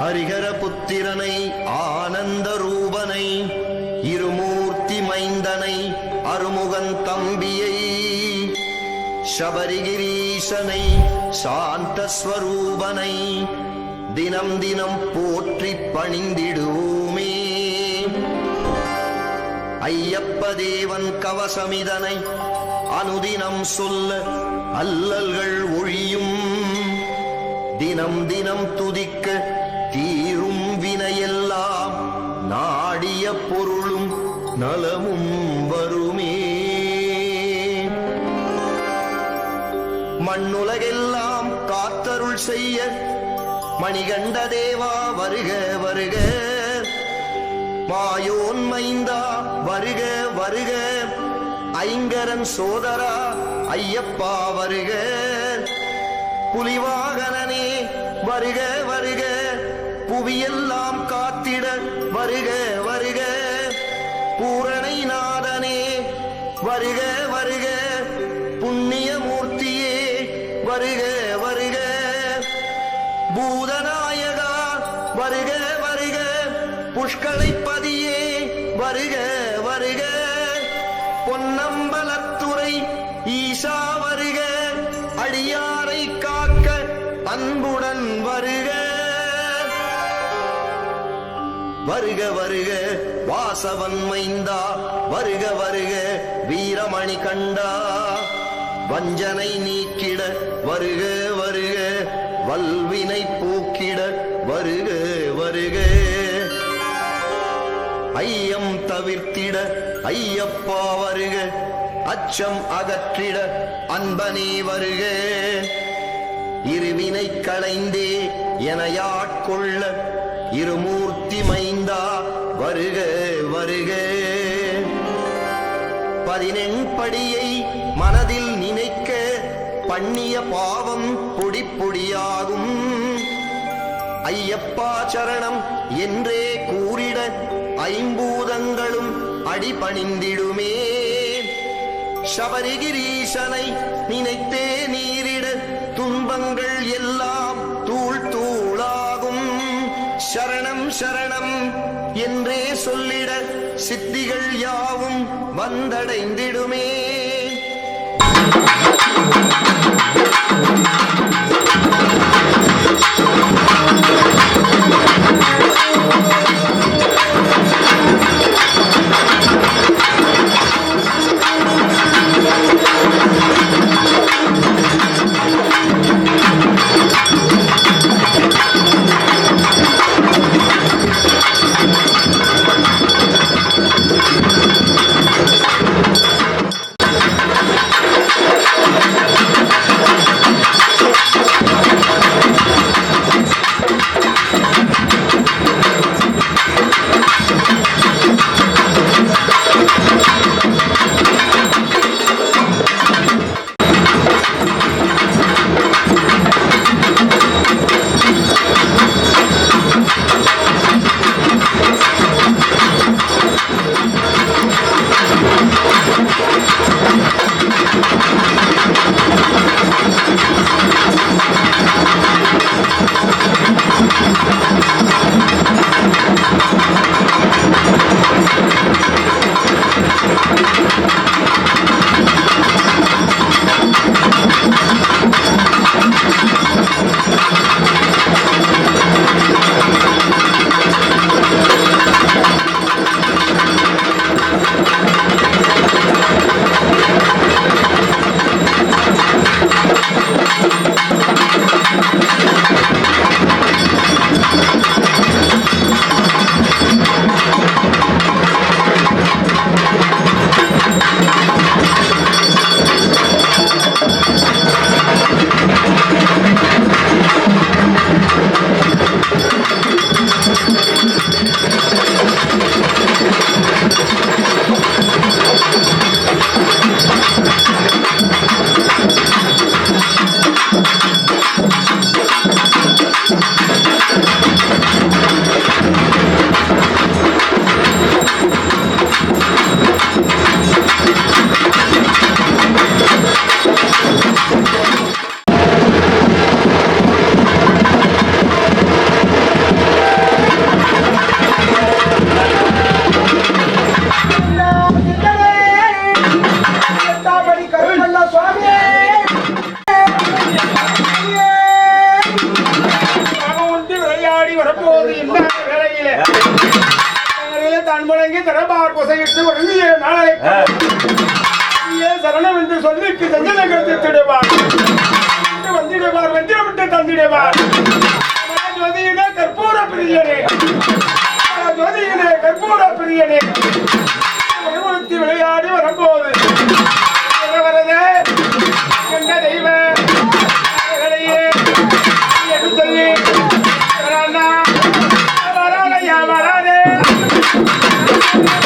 ஹரிகர புத்திரனை ஆனந்த ரூபனை இருமூர்த்தி மைந்தனை அருமுகன் தம்பியை சபரிகிரீசனை சாந்தஸ்வரூபனை தினம் தினம் போற்றி பணிந்திடுவோமே. ஐயப்ப தேவன் கவசமிதனை அனுதினம் சொல்ல அல்லல்கள் ஒழியும். தினம் தினம் துதிக்க தீரும் வினையெல்லாம் நாடிய பொருளும் நலமும் வருமே. மண்ணுலகெல்லாம் காத்தருள் செய்ய மணிகண்ட தேவா வருக வருக. மாயோன் மைந்தா வருக வருக. ஐங்கரன் சோதரா ஐயப்பா வருக. புலிவாகனே வருக வருக. புவியெல்லாம் காத்திட வருக வருக. பூரணை நாதனே வருக வருக. புண்ணிய மூர்த்தியே வருக வருக. பூதநாயகா வருக வருக. புஷ்களைப்பதியே வருக வருக. பொன்னம்பலத்துறை ஈசா வருக. அடியாரை காக்க அன்புடன் வருக. வருக வருக வாசவன் மைந்தா. வருக வருக வீரமணி கண்டா. வஞ்சனை நீக்கிட வருக வருக வல்வினை பூக்கிட வருக வருக. ஐயம் தவிர்த்திட ஐயப்பா வருக அச்சம் அகற்றிட அன்பனே வருக. இருவினை களைந்தே எனையாட்கொள்ள இருமூர்த்தி மைந்த வருக வருக. பதினெண்படியை மனதில் நினைக்க பண்ணிய பாவம் பொடி பொடியாகும் ஐயப்பா சரணம் என்றே கூறிட ஐம்பூதங்களும் அடிபணிந்திடுமே. சபரிகிரீசனை நினைத்தே நீரிட துன்பங்கள் எல்லாம் தூள் தூளாகும். சரணம் சரணம். என்றே சொல்லிட சித்திகள் யாவும் வந்தடைந்திடுமே. தான் முழங்கி தரபார் பொசையிட்டு ஒழுங்கிய நாளை சரணம் என்று சொல்லிக்கு தஞ்சனை கருத்திடுவார் வந்திடுவார் வெந்திரமிட்டு தந்திடுவார். ஜோதியினே கற்பூர பிரியனே. ஜோதியினே கற்பூர பிரியனே. ஒருத்தி விளையாடி வரும்போது. வரதே என்ற தெய்வ என்று சொல்லி வரானா, வரானையா, வரானே. Thank you.